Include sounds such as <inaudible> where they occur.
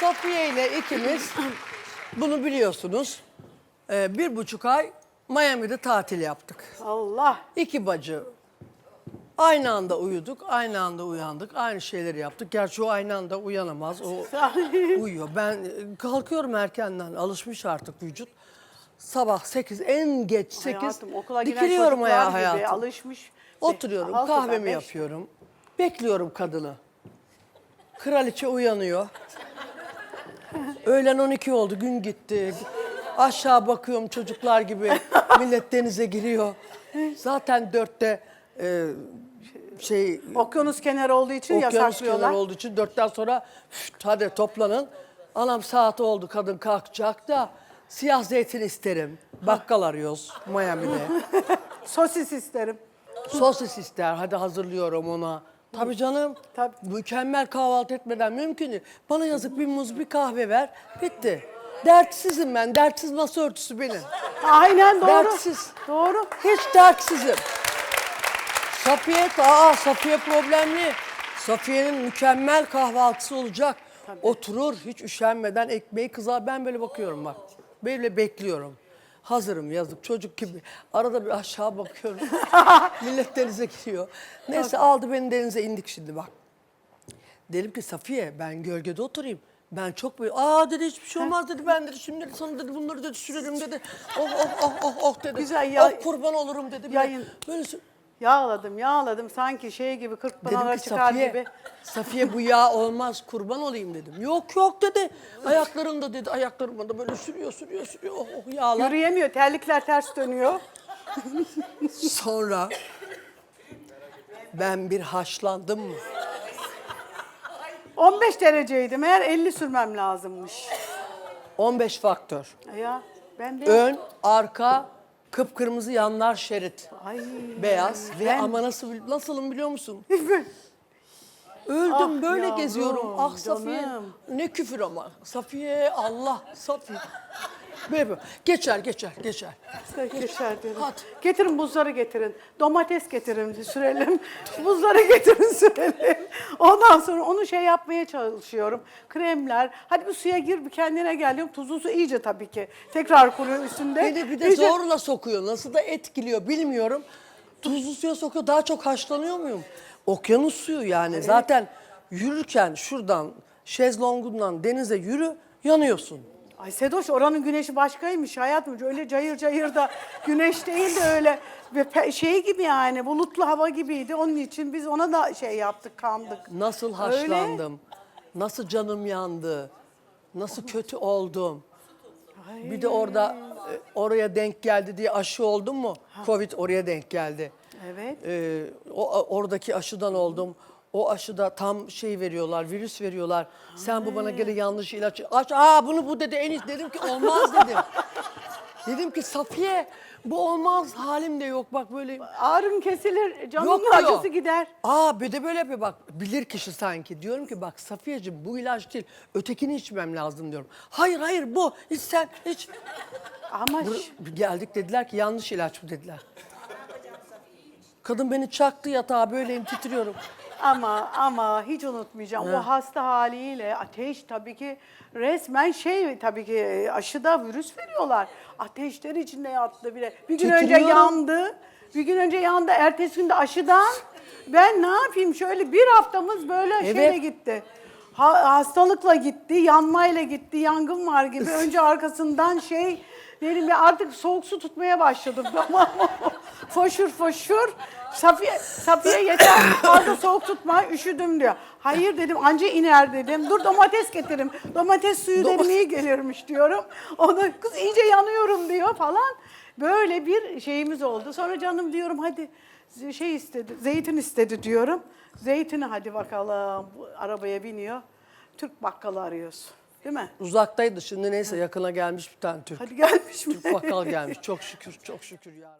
Safiye ile ikimiz bunu biliyorsunuz. Ee, bir buçuk ay Miami'de tatil yaptık. Allah. İki bacı. Aynı anda uyuduk, aynı anda uyandık, aynı şeyleri yaptık. Gerçi o aynı anda uyanamaz, o uyuyor. Ben e, kalkıyorum erkenden, alışmış artık vücut. Sabah 8, en geç 8 Hayatım okula giden dikiliyorum çocuklar ayağa gibi hayatım. alışmış. Oturuyorum, Altıdan kahvemi beş. yapıyorum. Bekliyorum kadını. Kraliçe uyanıyor. Öğlen 12 oldu, gün gitti. Aşağı bakıyorum çocuklar gibi. <laughs> Millet denize giriyor. Zaten dörtte e, şey Okyanus kenarı olduğu için okyanus yasaklıyorlar. kenarı olduğu için dörtten sonra "Şşt, hadi toplanın. Anam saat oldu kadın kalkacak da siyah zeytin isterim. Bakkal arıyoruz Miami'de. <laughs> Sosis isterim. Sosis ister. Hadi hazırlıyorum ona. Tabii canım. Tabii. Mükemmel kahvaltı etmeden mümkün değil. Bana yazık bir muz bir kahve ver. Bitti. Dertsizim ben. Dertsiz masa örtüsü benim. Aynen doğru. Dertsiz. Doğru. Hiç dertsizim. Safiye, aa Safiye problemli. Safiye'nin mükemmel kahvaltısı olacak. Oturur hiç üşenmeden ekmeği kızar. Ben böyle bakıyorum bak. Böyle bekliyorum. Hazırım yazık çocuk gibi. Arada bir aşağı bakıyorum. <laughs> Millet denize giriyor. Neyse aldı beni denize indik şimdi bak. Dedim ki Safiye ben gölgede oturayım. Ben çok böyle aa dedi hiçbir şey olmaz dedi ben dedi şimdi dedi, sana dedi bunları dedi sürerim dedi. Oh oh oh oh oh dedi. Güzel ya- Oh kurban olurum dedi. Yayın- Böyle sü- Yağladım yağladım sanki şey gibi kırk dedim pınara ki çıkar Safiye, gibi. Safiye bu yağ olmaz kurban olayım dedim. Yok yok dedi. Ayaklarımda dedi ayaklarıma da böyle sürüyor sürüyor sürüyor oh, oh yağlar. Yürüyemiyor terlikler ters dönüyor. Sonra ben bir haşlandım mı? 15 dereceydi meğer 50 sürmem lazımmış. 15 faktör. Ya ben de Ön, arka, kıpkırmızı yanlar şerit. Ay. Beyaz ve Ben- ama nasıl nasılım biliyor musun? <laughs> Öldüm Ah böyle yavrum, geziyorum. Ah Safiye. canım. Ne küfür ama. Safiye Allah Safiye. Böyle böyle. Geçer geçer geçer. Geçer diyorum. Hadi. Getirin buzları getirin. Domates getirin sürelim. <laughs> Buzları getirin sürelim. Ondan sonra onu şey yapmaya çalışıyorum. Kremler. Hadi bir suya gir bir kendine gel diyorum. Tuzlu su iyice tabii ki. Tekrar kuruyor üstünde. Beni bir de İyice- zorla sokuyor. Nasıl da etkiliyor bilmiyorum. Tuzlu suya sokuyor. Daha çok haşlanıyor muyum? Okyanus suyu yani. Zaten yürürken şuradan şezlongundan denize yürü yanıyorsun. Ay Sedoş oranın güneşi başkaymış hayatım. Öyle cayır cayır da <laughs> güneş değil de öyle ve şey gibi yani bulutlu hava gibiydi. Onun için biz ona da şey yaptık kandık. Nasıl haşlandım? Nasıl canım yandı? Nasıl kötü oldum? Bir de orada e, oraya denk geldi diye aşı oldum mu? Covid oraya denk geldi. Evet. Ee, o oradaki aşıdan oldum. O aşıda tam şey veriyorlar, virüs veriyorlar. Sen bu bana gene yanlış ilaç aç. Aa bunu bu dedi en iyisi. Dedim ki olmaz dedim. <laughs> dedim ki Safiye bu olmaz halim de yok bak böyle. Ağrın kesilir, canının Yok diyor. acısı gider. Aa bir de böyle yapıyor bak bilir kişi sanki. Diyorum ki bak Safiyeciğim bu ilaç değil ötekini içmem lazım diyorum. Hayır hayır bu hiç sen hiç. Ama Bur- ş- geldik dediler ki yanlış ilaç bu dediler. Kadın beni çaktı yatağa böyleyim titriyorum. Ama ama hiç unutmayacağım. O hasta haliyle ateş tabii ki resmen şey tabii ki aşıda virüs veriyorlar. Ateşler içinde yattı bile. Bir gün önce Titriyorum. yandı. Bir gün önce yandı. Ertesi gün de aşıdan ben ne yapayım şöyle bir haftamız böyle şeyle gitti. Ha- hastalıkla gitti, yanmayla gitti, yangın var gibi. Önce arkasından şey dedim ya artık soğuk su tutmaya başladım <laughs> tamam mı? foşur foşur. Safiye, Safiye yeter fazla soğuk tutma üşüdüm diyor. Hayır dedim anca iner dedim. Dur domates getirim. Domates suyu dedim iyi gelirmiş diyorum. O da kız iyice yanıyorum diyor falan. Böyle bir şeyimiz oldu. Sonra canım diyorum hadi şey istedi, zeytin istedi diyorum. Zeytini hadi bakalım. Arabaya biniyor. Türk bakkalı arıyoruz. Değil mi? Uzaktaydı şimdi neyse yakına gelmiş bir tane Türk. Hadi gelmiş mi? Türk bakkal gelmiş çok şükür çok şükür ya.